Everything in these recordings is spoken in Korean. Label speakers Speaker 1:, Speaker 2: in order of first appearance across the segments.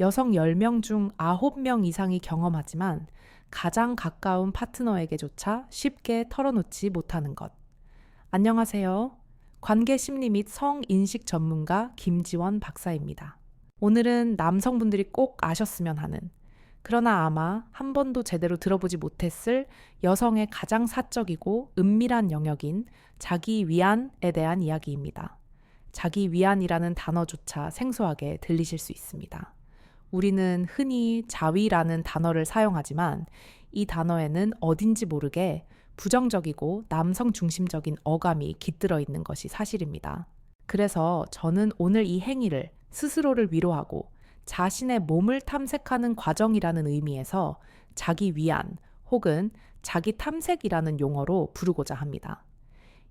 Speaker 1: 여성 10명 중 9명 이상이 경험하지만 가장 가까운 파트너에게조차 쉽게 털어놓지 못하는 것. 안녕하세요. 관계 심리 및 성인식 전문가 김지원 박사입니다. 오늘은 남성분들이 꼭 아셨으면 하는 그러나 아마 한 번도 제대로 들어보지 못했을 여성의 가장 사적이고 은밀한 영역인 자기 위안에 대한 이야기입니다. 자기 위안이라는 단어조차 생소하게 들리실 수 있습니다. 우리는 흔히 자위라는 단어를 사용하지만 이 단어에는 어딘지 모르게 부정적이고 남성 중심적인 어감이 깃들어 있는 것이 사실입니다. 그래서 저는 오늘 이 행위를 스스로를 위로하고 자신의 몸을 탐색하는 과정이라는 의미에서 자기 위안 혹은 자기 탐색이라는 용어로 부르고자 합니다.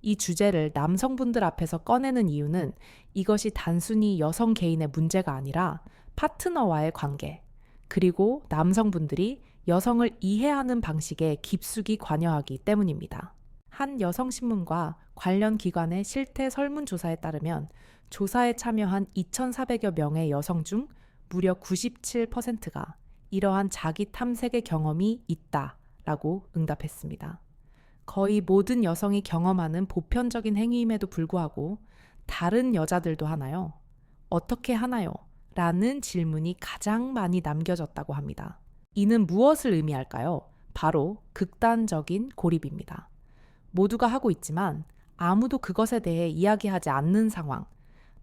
Speaker 1: 이 주제를 남성분들 앞에서 꺼내는 이유는 이것이 단순히 여성 개인의 문제가 아니라 파트너와의 관계, 그리고 남성분들이 여성을 이해하는 방식에 깊숙이 관여하기 때문입니다. 한 여성신문과 관련 기관의 실태 설문조사에 따르면 조사에 참여한 2,400여 명의 여성 중 무려 97%가 이러한 자기 탐색의 경험이 있다 라고 응답했습니다. 거의 모든 여성이 경험하는 보편적인 행위임에도 불구하고 다른 여자들도 하나요? 어떻게 하나요? 라는 질문이 가장 많이 남겨졌다고 합니다. 이는 무엇을 의미할까요? 바로 극단적인 고립입니다. 모두가 하고 있지만 아무도 그것에 대해 이야기하지 않는 상황,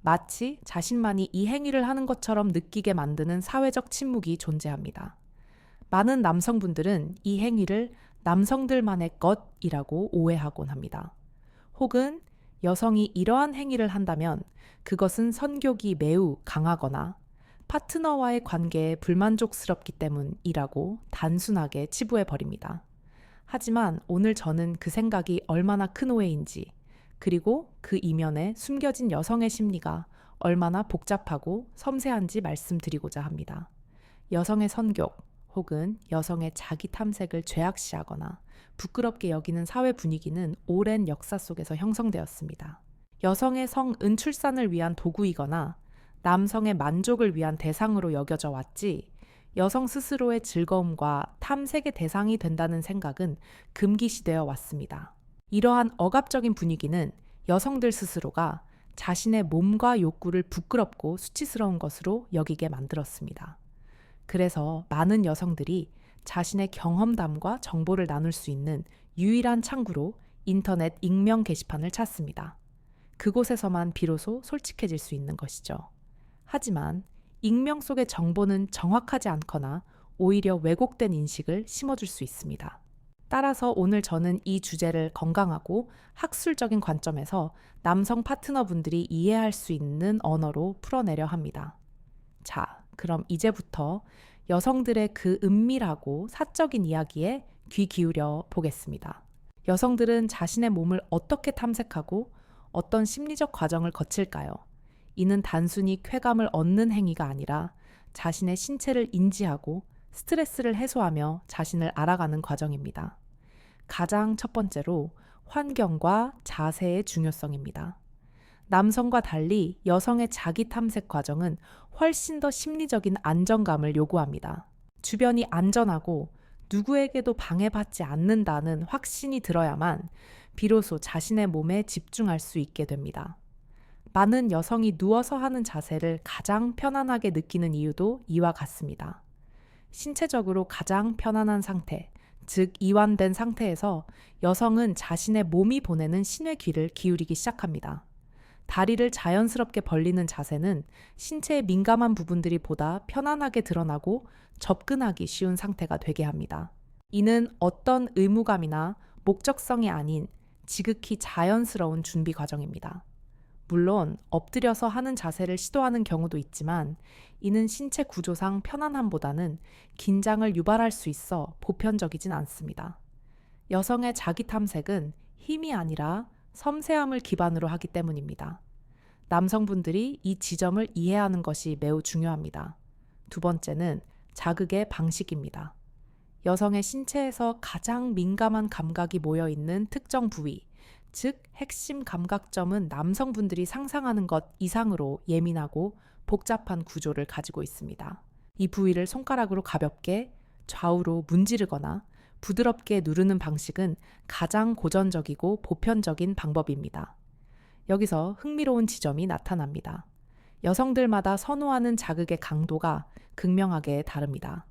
Speaker 1: 마치 자신만이 이 행위를 하는 것처럼 느끼게 만드는 사회적 침묵이 존재합니다. 많은 남성분들은 이 행위를 남성들만의 것이라고 오해하곤 합니다. 혹은 여성이 이러한 행위를 한다면 그것은 선교기 매우 강하거나 파트너와의 관계에 불만족스럽기 때문이라고 단순하게 치부해 버립니다. 하지만 오늘 저는 그 생각이 얼마나 큰 오해인지 그리고 그 이면에 숨겨진 여성의 심리가 얼마나 복잡하고 섬세한지 말씀드리고자 합니다. 여성의 선교 혹은 여성의 자기 탐색을 죄악시하거나 부끄럽게 여기는 사회 분위기는 오랜 역사 속에서 형성되었습니다. 여성의 성 은출산을 위한 도구이거나 남성의 만족을 위한 대상으로 여겨져 왔지 여성 스스로의 즐거움과 탐색의 대상이 된다는 생각은 금기시되어 왔습니다. 이러한 억압적인 분위기는 여성들 스스로가 자신의 몸과 욕구를 부끄럽고 수치스러운 것으로 여기게 만들었습니다. 그래서 많은 여성들이 자신의 경험담과 정보를 나눌 수 있는 유일한 창구로 인터넷 익명 게시판을 찾습니다. 그곳에서만 비로소 솔직해질 수 있는 것이죠. 하지만 익명 속의 정보는 정확하지 않거나 오히려 왜곡된 인식을 심어줄 수 있습니다. 따라서 오늘 저는 이 주제를 건강하고 학술적인 관점에서 남성 파트너분들이 이해할 수 있는 언어로 풀어내려 합니다. 자, 그럼 이제부터 여성들의 그 은밀하고 사적인 이야기에 귀 기울여 보겠습니다. 여성들은 자신의 몸을 어떻게 탐색하고 어떤 심리적 과정을 거칠까요? 이는 단순히 쾌감을 얻는 행위가 아니라 자신의 신체를 인지하고 스트레스를 해소하며 자신을 알아가는 과정입니다. 가장 첫 번째로 환경과 자세의 중요성입니다. 남성과 달리 여성의 자기 탐색 과정은 훨씬 더 심리적인 안정감을 요구합니다. 주변이 안전하고 누구에게도 방해받지 않는다는 확신이 들어야만 비로소 자신의 몸에 집중할 수 있게 됩니다. 많은 여성이 누워서 하는 자세를 가장 편안하게 느끼는 이유도 이와 같습니다. 신체적으로 가장 편안한 상태, 즉 이완된 상태에서 여성은 자신의 몸이 보내는 신의 귀를 기울이기 시작합니다. 다리를 자연스럽게 벌리는 자세는 신체의 민감한 부분들이 보다 편안하게 드러나고 접근하기 쉬운 상태가 되게 합니다. 이는 어떤 의무감이나 목적성이 아닌 지극히 자연스러운 준비 과정입니다. 물론 엎드려서 하는 자세를 시도하는 경우도 있지만 이는 신체 구조상 편안함보다는 긴장을 유발할 수 있어 보편적이진 않습니다. 여성의 자기 탐색은 힘이 아니라 섬세함을 기반으로 하기 때문입니다. 남성분들이 이 지점을 이해하는 것이 매우 중요합니다. 두 번째는 자극의 방식입니다. 여성의 신체에서 가장 민감한 감각이 모여 있는 특정 부위, 즉 핵심 감각점은 남성분들이 상상하는 것 이상으로 예민하고 복잡한 구조를 가지고 있습니다. 이 부위를 손가락으로 가볍게 좌우로 문지르거나 부드럽게 누르는 방식은 가장 고전적이고 보편적인 방법입니다. 여기서 흥미로운 지점이 나타납니다. 여성들마다 선호하는 자극의 강도가 극명하게 다릅니다.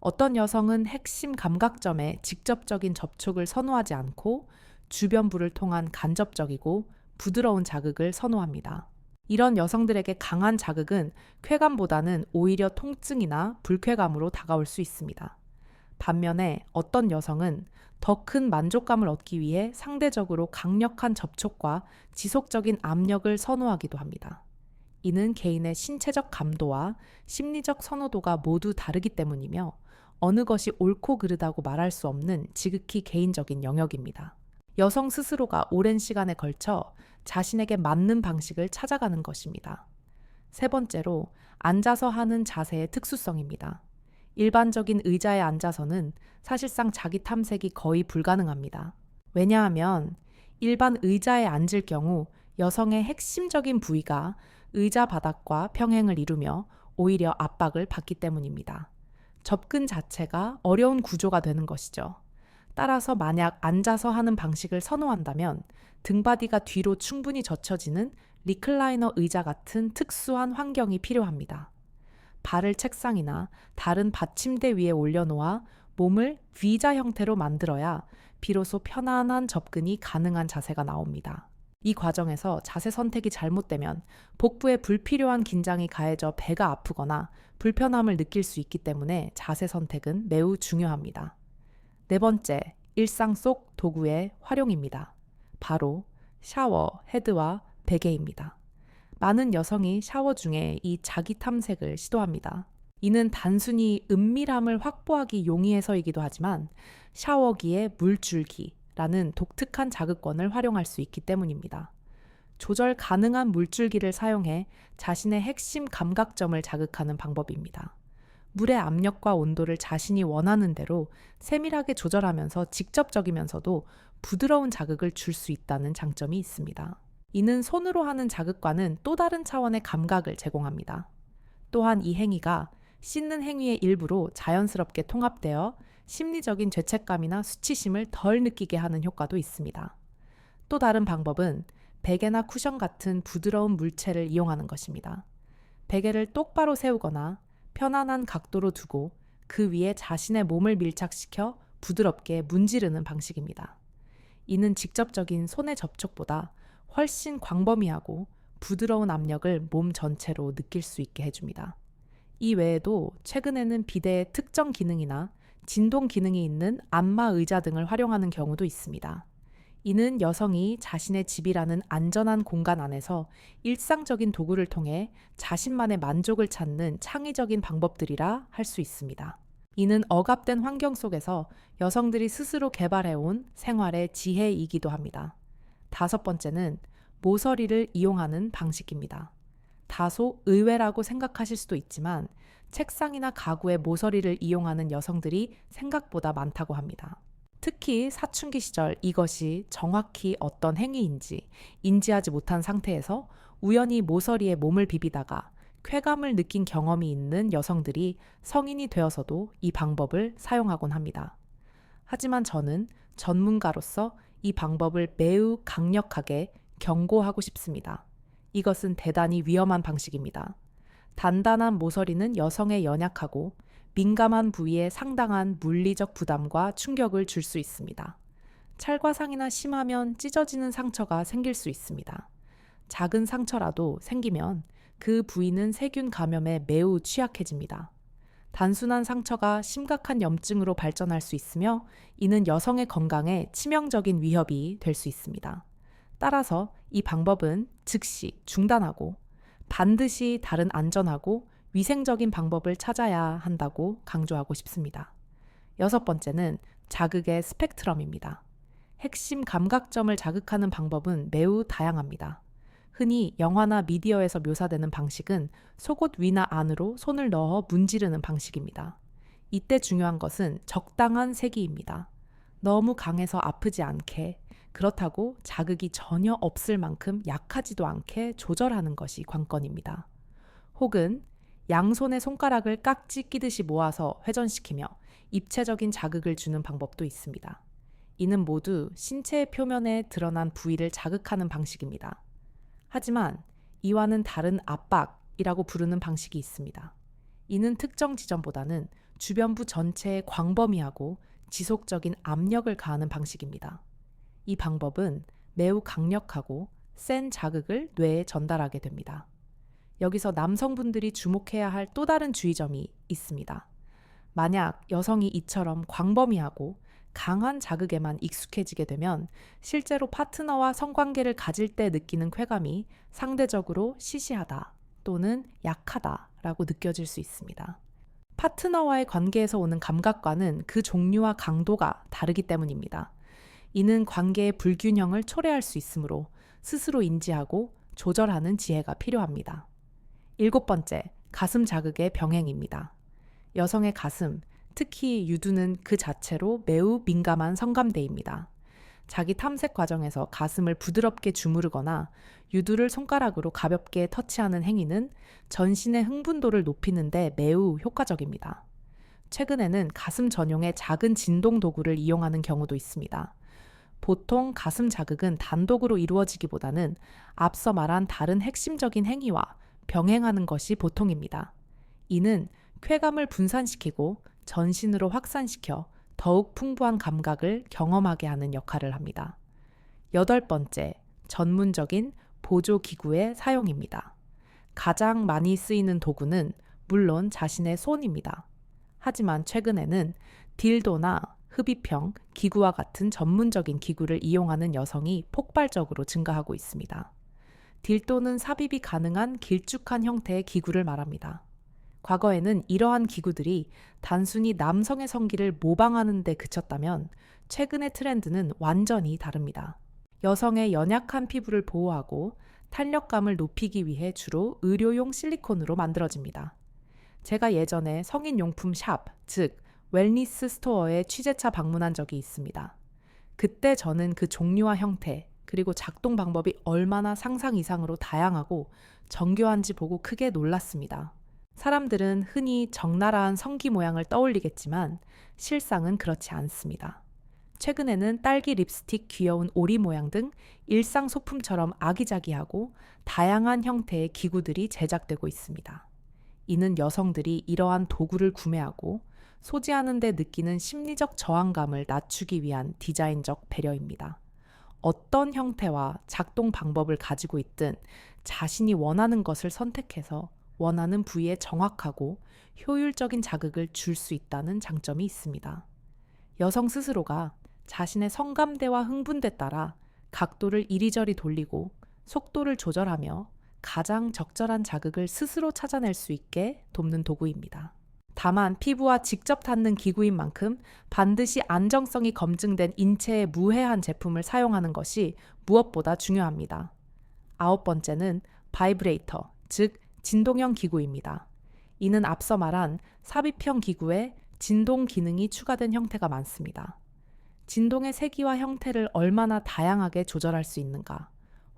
Speaker 1: 어떤 여성은 핵심 감각점에 직접적인 접촉을 선호하지 않고 주변부를 통한 간접적이고 부드러운 자극을 선호합니다. 이런 여성들에게 강한 자극은 쾌감보다는 오히려 통증이나 불쾌감으로 다가올 수 있습니다. 반면에 어떤 여성은 더 큰 만족감을 얻기 위해 상대적으로 강력한 접촉과 지속적인 압력을 선호하기도 합니다. 이는 개인의 신체적 감도와 심리적 선호도가 모두 다르기 때문이며 어느 것이 옳고 그르다고 말할 수 없는 지극히 개인적인 영역입니다. 여성 스스로가 오랜 시간에 걸쳐 자신에게 맞는 방식을 찾아가는 것입니다. 세 번째로 앉아서 하는 자세의 특수성입니다. 일반적인 의자에 앉아서는 사실상 자기 탐색이 거의 불가능합니다. 왜냐하면 일반 의자에 앉을 경우 여성의 핵심적인 부위가 의자 바닥과 평행을 이루며 오히려 압박을 받기 때문입니다. 접근 자체가 어려운 구조가 되는 것이죠. 따라서 만약 앉아서 하는 방식을 선호한다면 등바디가 뒤로 충분히 젖혀지는 리클라이너 의자 같은 특수한 환경이 필요합니다. 발을 책상이나 다른 받침대 위에 올려놓아 몸을 V자 형태로 만들어야 비로소 편안한 접근이 가능한 자세가 나옵니다. 이 과정에서 자세 선택이 잘못되면 복부에 불필요한 긴장이 가해져 배가 아프거나 불편함을 느낄 수 있기 때문에 자세 선택은 매우 중요합니다. 네 번째, 일상 속 도구의 활용입니다. 바로 샤워, 헤드와 베개입니다. 많은 여성이 샤워 중에 이 자기 탐색을 시도합니다. 이는 단순히 은밀함을 확보하기 용이해서이기도 하지만 샤워기의 물줄기라는 독특한 자극권을 활용할 수 있기 때문입니다. 조절 가능한 물줄기를 사용해 자신의 핵심 감각점을 자극하는 방법입니다. 물의 압력과 온도를 자신이 원하는 대로 세밀하게 조절하면서 직접적이면서도 부드러운 자극을 줄 수 있다는 장점이 있습니다. 이는 손으로 하는 자극과는 또 다른 차원의 감각을 제공합니다. 또한 이 행위가 씻는 행위의 일부로 자연스럽게 통합되어 심리적인 죄책감이나 수치심을 덜 느끼게 하는 효과도 있습니다. 또 다른 방법은 베개나 쿠션 같은 부드러운 물체를 이용하는 것입니다. 베개를 똑바로 세우거나 편안한 각도로 두고 그 위에 자신의 몸을 밀착시켜 부드럽게 문지르는 방식입니다. 이는 직접적인 손의 접촉보다 훨씬 광범위하고 부드러운 압력을 몸 전체로 느낄 수 있게 해줍니다. 이 외에도 최근에는 비대의 특정 기능이나 진동 기능이 있는 안마 의자 등을 활용하는 경우도 있습니다. 이는 여성이 자신의 집이라는 안전한 공간 안에서 일상적인 도구를 통해 자신만의 만족을 찾는 창의적인 방법들이라 할 수 있습니다. 이는 억압된 환경 속에서 여성들이 스스로 개발해온 생활의 지혜이기도 합니다. 다섯 번째는 모서리를 이용하는 방식입니다. 다소 의외라고 생각하실 수도 있지만 책상이나 가구에 모서리를 이용하는 여성들이 생각보다 많다고 합니다. 특히 사춘기 시절 이것이 정확히 어떤 행위인지 인지하지 못한 상태에서 우연히 모서리에 몸을 비비다가 쾌감을 느낀 경험이 있는 여성들이 성인이 되어서도 이 방법을 사용하곤 합니다. 하지만 저는 전문가로서 이 방법을 매우 강력하게 경고하고 싶습니다. 이것은 대단히 위험한 방식입니다. 단단한 모서리는 여성의 연약하고 민감한 부위에 상당한 물리적 부담과 충격을 줄 수 있습니다. 찰과상이나 심하면 찢어지는 상처가 생길 수 있습니다. 작은 상처라도 생기면 그 부위는 세균 감염에 매우 취약해집니다. 단순한 상처가 심각한 염증으로 발전할 수 있으며 이는 여성의 건강에 치명적인 위협이 될 수 있습니다. 따라서 이 방법은 즉시 중단하고 반드시 다른 안전하고 위생적인 방법을 찾아야 한다고 강조하고 싶습니다. 여섯 번째는 자극의 스펙트럼입니다. 핵심 감각점을 자극하는 방법은 매우 다양합니다. 흔히 영화나 미디어에서 묘사되는 방식은 속옷 위나 안으로 손을 넣어 문지르는 방식입니다. 이때 중요한 것은 적당한 세기입니다. 너무 강해서 아프지 않게, 그렇다고 자극이 전혀 없을 만큼 약하지도 않게 조절하는 것이 관건입니다. 혹은 양손의 손가락을 깍지 끼듯이 모아서 회전시키며 입체적인 자극을 주는 방법도 있습니다. 이는 모두 신체의 표면에 드러난 부위를 자극하는 방식입니다. 하지만 이와는 다른 압박이라고 부르는 방식이 있습니다. 이는 특정 지점보다는 주변부 전체에 광범위하고 지속적인 압력을 가하는 방식입니다. 이 방법은 매우 강력하고 센 자극을 뇌에 전달하게 됩니다. 여기서 남성분들이 주목해야 할 또 다른 주의점이 있습니다. 만약 여성이 이처럼 광범위하고 강한 자극에만 익숙해지게 되면 실제로 파트너와 성관계를 가질 때 느끼는 쾌감이 상대적으로 시시하다 또는 약하다라고 느껴질 수 있습니다. 파트너와의 관계에서 오는 감각과는 그 종류와 강도가 다르기 때문입니다. 이는 관계의 불균형을 초래할 수 있으므로 스스로 인지하고 조절하는 지혜가 필요합니다. 일곱 번째, 가슴 자극의 병행입니다. 여성의 가슴, 특히 유두는 그 자체로 매우 민감한 성감대입니다. 자기 탐색 과정에서 가슴을 부드럽게 주무르거나 유두를 손가락으로 가볍게 터치하는 행위는 전신의 흥분도를 높이는데 매우 효과적입니다. 최근에는 가슴 전용의 작은 진동 도구를 이용하는 경우도 있습니다. 보통 가슴 자극은 단독으로 이루어지기보다는 앞서 말한 다른 핵심적인 행위와 병행하는 것이 보통입니다. 이는 쾌감을 분산시키고 전신으로 확산시켜 더욱 풍부한 감각을 경험하게 하는 역할을 합니다. 여덟 번째, 전문적인 보조 기구의 사용입니다. 가장 많이 쓰이는 도구는 물론 자신의 손입니다. 하지만 최근에는 딜도나 흡입형 기구와 같은 전문적인 기구를 이용하는 여성이 폭발적으로 증가하고 있습니다. 딜도는 삽입이 가능한 길쭉한 형태의 기구를 말합니다. 과거에는 이러한 기구들이 단순히 남성의 성기를 모방하는 데 그쳤다면 최근의 트렌드는 완전히 다릅니다. 여성의 연약한 피부를 보호하고 탄력감을 높이기 위해 주로 의료용 실리콘으로 만들어집니다. 제가 예전에 성인용품 샵, 즉 웰니스 스토어에 취재차 방문한 적이 있습니다. 그때 저는 그 종류와 형태, 그리고 작동 방법이 얼마나 상상 이상으로 다양하고 정교한지 보고 크게 놀랐습니다. 사람들은 흔히 적나라한 성기 모양을 떠올리겠지만 실상은 그렇지 않습니다. 최근에는 딸기 립스틱 귀여운 오리 모양 등 일상 소품처럼 아기자기하고 다양한 형태의 기구들이 제작되고 있습니다. 이는 여성들이 이러한 도구를 구매하고 소지하는 데 느끼는 심리적 저항감을 낮추기 위한 디자인적 배려입니다. 어떤 형태와 작동 방법을 가지고 있든 자신이 원하는 것을 선택해서 원하는 부위에 정확하고 효율적인 자극을 줄 수 있다는 장점이 있습니다. 여성 스스로가 자신의 성감대와 흥분대 따라 각도를 이리저리 돌리고 속도를 조절하며 가장 적절한 자극을 스스로 찾아낼 수 있게 돕는 도구입니다. 다만 피부와 직접 닿는 기구인 만큼 반드시 안정성이 검증된 인체에 무해한 제품을 사용하는 것이 무엇보다 중요합니다. 아홉 번째는 바이브레이터, 즉 진동형 기구입니다. 이는 앞서 말한 삽입형 기구에 진동 기능이 추가된 형태가 많습니다. 진동의 세기와 형태를 얼마나 다양하게 조절할 수 있는가,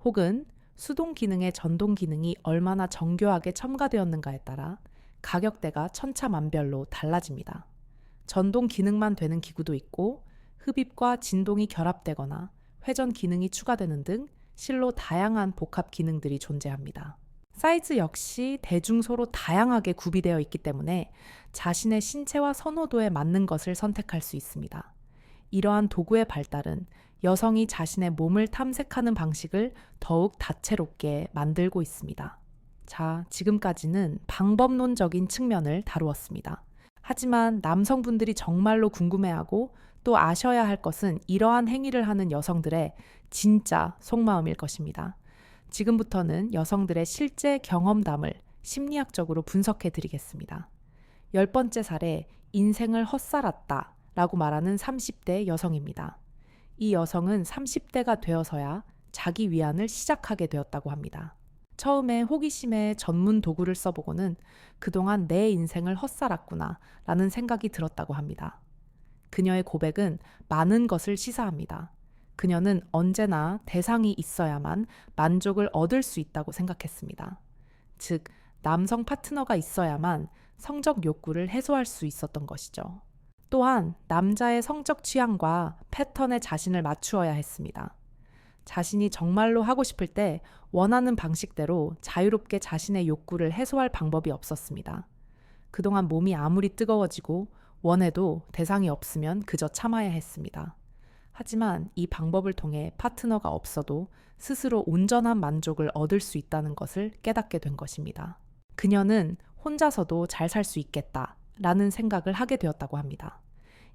Speaker 1: 혹은 수동 기능의 전동 기능이 얼마나 정교하게 첨가되었는가에 따라 가격대가 천차만별로 달라집니다. 전동 기능만 되는 기구도 있고 흡입과 진동이 결합되거나 회전 기능이 추가되는 등 실로 다양한 복합 기능들이 존재합니다. 사이즈 역시 대중 소로 다양하게 구비되어 있기 때문에 자신의 신체와 선호도에 맞는 것을 선택할 수 있습니다. 이러한 도구의 발달은 여성이 자신의 몸을 탐색하는 방식을 더욱 다채롭게 만들고 있습니다. 자, 지금까지는 방법론적인 측면을 다루었습니다. 하지만 남성분들이 정말로 궁금해하고 또 아셔야 할 것은 이러한 행위를 하는 여성들의 진짜 속마음일 것입니다. 지금부터는 여성들의 실제 경험담을 심리학적으로 분석해 드리겠습니다. 열 번째 사례, 인생을 헛살았다 라고 말하는 30대 여성입니다. 이 여성은 30대가 되어서야 자기 위안을 시작하게 되었다고 합니다. 처음에 호기심에 전문 도구를 써보고는 그동안 내 인생을 헛살았구나 라는 생각이 들었다고 합니다. 그녀의 고백은 많은 것을 시사합니다. 그녀는 언제나 대상이 있어야만 만족을 얻을 수 있다고 생각했습니다. 즉, 남성 파트너가 있어야만 성적 욕구를 해소할 수 있었던 것이죠. 또한 남자의 성적 취향과 패턴에 자신을 맞추어야 했습니다. 자신이 정말로 하고 싶을 때 원하는 방식대로 자유롭게 자신의 욕구를 해소할 방법이 없었습니다. 그동안 몸이 아무리 뜨거워지고 원해도 대상이 없으면 그저 참아야 했습니다. 하지만 이 방법을 통해 파트너가 없어도 스스로 온전한 만족을 얻을 수 있다는 것을 깨닫게 된 것입니다. 그녀는 혼자서도 잘 살 수 있겠다 라는 생각을 하게 되었다고 합니다.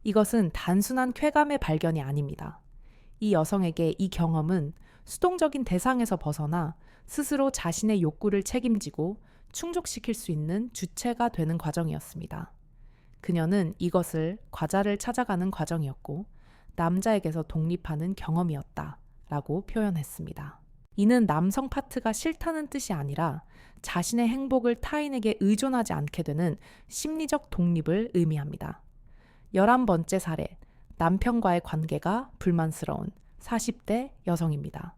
Speaker 1: 이것은 단순한 쾌감의 발견이 아닙니다. 이 여성에게 이 경험은 수동적인 대상에서 벗어나 스스로 자신의 욕구를 책임지고 충족시킬 수 있는 주체가 되는 과정이었습니다. 그녀는 이것을 과자를 찾아가는 과정이었고 남자에게서 독립하는 경험이었다 라고 표현했습니다. 이는 남성 파트가 싫다는 뜻이 아니라 자신의 행복을 타인에게 의존하지 않게 되는 심리적 독립을 의미합니다. 11번째 사례, 남편과의 관계가 불만스러운 40대 여성입니다.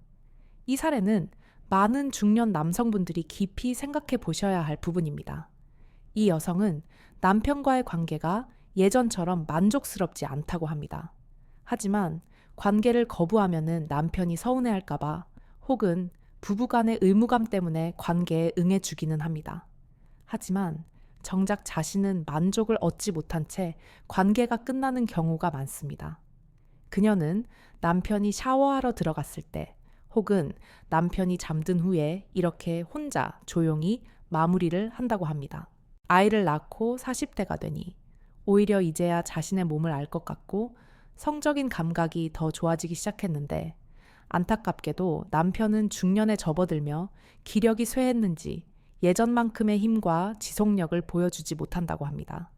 Speaker 1: 이 사례는 많은 중년 남성분들이 깊이 생각해 보셔야 할 부분입니다. 이 여성은 남편과의 관계가 예전처럼 만족스럽지 않다고 합니다. 하지만 관계를 거부하면은 남편이 서운해할까봐 혹은 부부간의 의무감 때문에 관계에 응해주기는 합니다. 하지만 정작 자신은 만족을 얻지 못한 채 관계가 끝나는 경우가 많습니다. 그녀는 남편이 샤워하러 들어갔을 때 혹은 남편이 잠든 후에 이렇게 혼자 조용히 마무리를 한다고 합니다. 아이를 낳고 40대가 되니 오히려 이제야 자신의 몸을 알 것 같고 성적인 감각이 더 좋아지기 시작했는데 안타깝게도 남편은 중년에 접어들며 기력이 쇠했는지 예전만큼의 힘과 지속력을 보여주지 못한다고 합니다.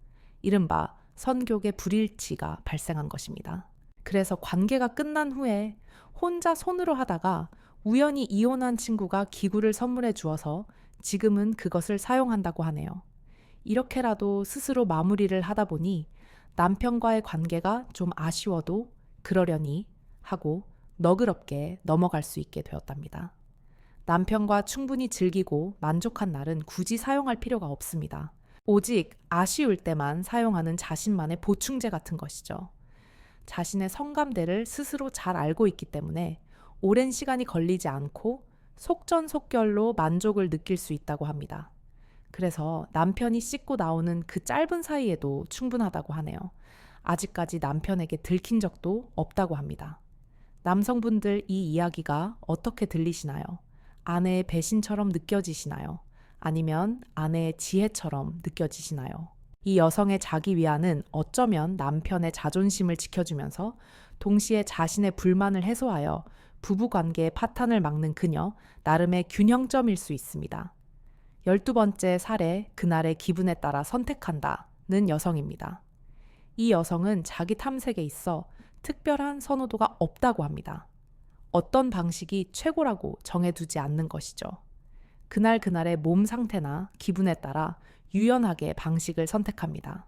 Speaker 1: 이른바 선교계 불일치가 발생한 것입니다. 그래서 관계가 끝난 후에 혼자 손으로 하다가 우연히 이혼한 친구가 기구를 선물해 주어서 지금은 그것을 사용한다고 하네요. 이렇게라도 스스로 마무리를 하다 보니 남편과의 관계가 좀 아쉬워도 그러려니 하고 너그럽게 넘어갈 수 있게 되었답니다. 남편과 충분히 즐기고 만족한 날은 굳이 사용할 필요가 없습니다. 오직 아쉬울 때만 사용하는 자신만의 보충제 같은 것이죠. 자신의 성감대를 스스로 잘 알고 있기 때문에 오랜 시간이 걸리지 않고 속전속결로 만족을 느낄 수 있다고 합니다. 그래서 남편이 씻고 나오는 그 짧은 사이에도 충분하다고 하네요. 아직까지 남편에게 들킨 적도 없다고 합니다. 남성분들 이 이야기가 어떻게 들리시나요? 아내의 배신처럼 느껴지시나요? 아니면 아내의 지혜처럼 느껴지시나요? 이 여성의 자기 위안은 어쩌면 남편의 자존심을 지켜주면서 동시에 자신의 불만을 해소하여 부부 관계의 파탄을 막는 그녀, 나름의 균형점일 수 있습니다. 열두 번째 사례, 그날의 기분에 따라 선택한다는 여성입니다. 이 여성은 자기 탐색에 있어 특별한 선호도가 없다고 합니다. 어떤 방식이 최고라고 정해두지 않는 것이죠. 그날 그날의 몸 상태나 기분에 따라 유연하게 방식을 선택합니다.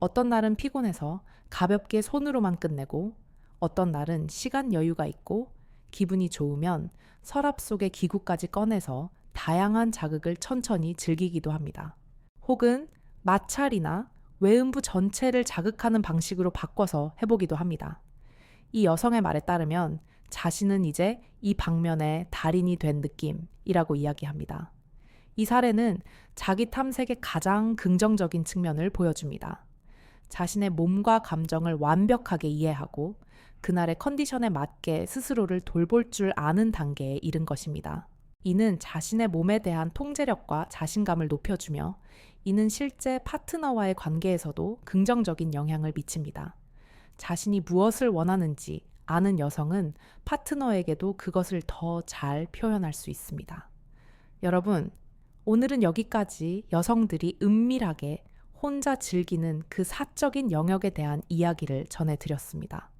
Speaker 1: 어떤 날은 피곤해서 가볍게 손으로만 끝내고 어떤 날은 시간 여유가 있고 기분이 좋으면 서랍 속의 기구까지 꺼내서 다양한 자극을 천천히 즐기기도 합니다. 혹은 마찰이나 외음부 전체를 자극하는 방식으로 바꿔서 해보기도 합니다. 이 여성의 말에 따르면 자신은 이제 이 방면의 달인이 된 느낌이라고 이야기합니다. 이 사례는 자기 탐색의 가장 긍정적인 측면을 보여줍니다. 자신의 몸과 감정을 완벽하게 이해하고 그날의 컨디션에 맞게 스스로를 돌볼 줄 아는 단계에 이른 것입니다. 이는 자신의 몸에 대한 통제력과 자신감을 높여주며 이는 실제 파트너와의 관계에서도 긍정적인 영향을 미칩니다. 자신이 무엇을 원하는지 아는 여성은 파트너에게도 그것을 더 잘 표현할 수 있습니다. 여러분, 오늘은 여기까지 여성들이 은밀하게 혼자 즐기는 그 사적인 영역에 대한 이야기를 전해드렸습니다.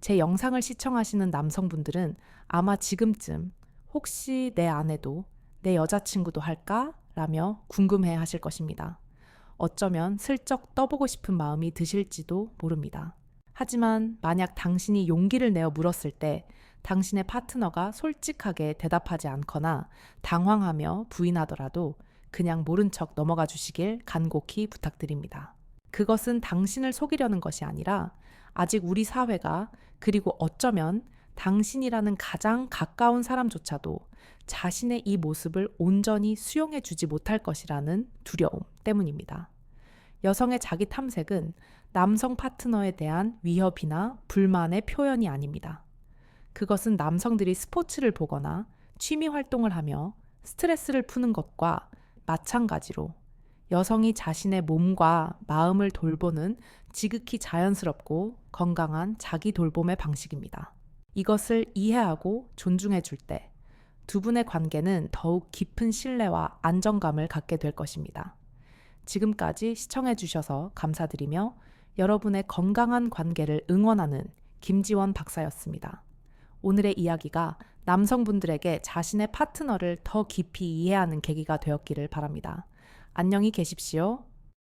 Speaker 1: 제 영상을 시청하시는 남성분들은 아마 지금쯤 혹시 내 아내도 내 여자친구도 할까? 라며 궁금해 하실 것입니다. 어쩌면 슬쩍 떠보고 싶은 마음이 드실지도 모릅니다. 하지만 만약 당신이 용기를 내어 물었을 때 당신의 파트너가 솔직하게 대답하지 않거나 당황하며 부인하더라도 그냥 모른 척 넘어가 주시길 간곡히 부탁드립니다. 그것은 당신을 속이려는 것이 아니라 아직 우리 사회가 그리고 어쩌면 당신이라는 가장 가까운 사람조차도 자신의 이 모습을 온전히 수용해 주지 못할 것이라는 두려움 때문입니다. 여성의 자기 탐색은 남성 파트너에 대한 위협이나 불만의 표현이 아닙니다. 그것은 남성들이 스포츠를 보거나 취미 활동을 하며 스트레스를 푸는 것과 마찬가지로 여성이 자신의 몸과 마음을 돌보는 지극히 자연스럽고 건강한 자기 돌봄의 방식입니다. 이것을 이해하고 존중해 줄 때 두 분의 관계는 더욱 깊은 신뢰와 안정감을 갖게 될 것입니다. 지금까지 시청해 주셔서 감사드리며 여러분의 건강한 관계를 응원하는 김지원 박사였습니다. 오늘의 이야기가 남성분들에게 자신의 파트너를 더 깊이 이해하는 계기가 되었기를 바랍니다. 안녕히 계십시오.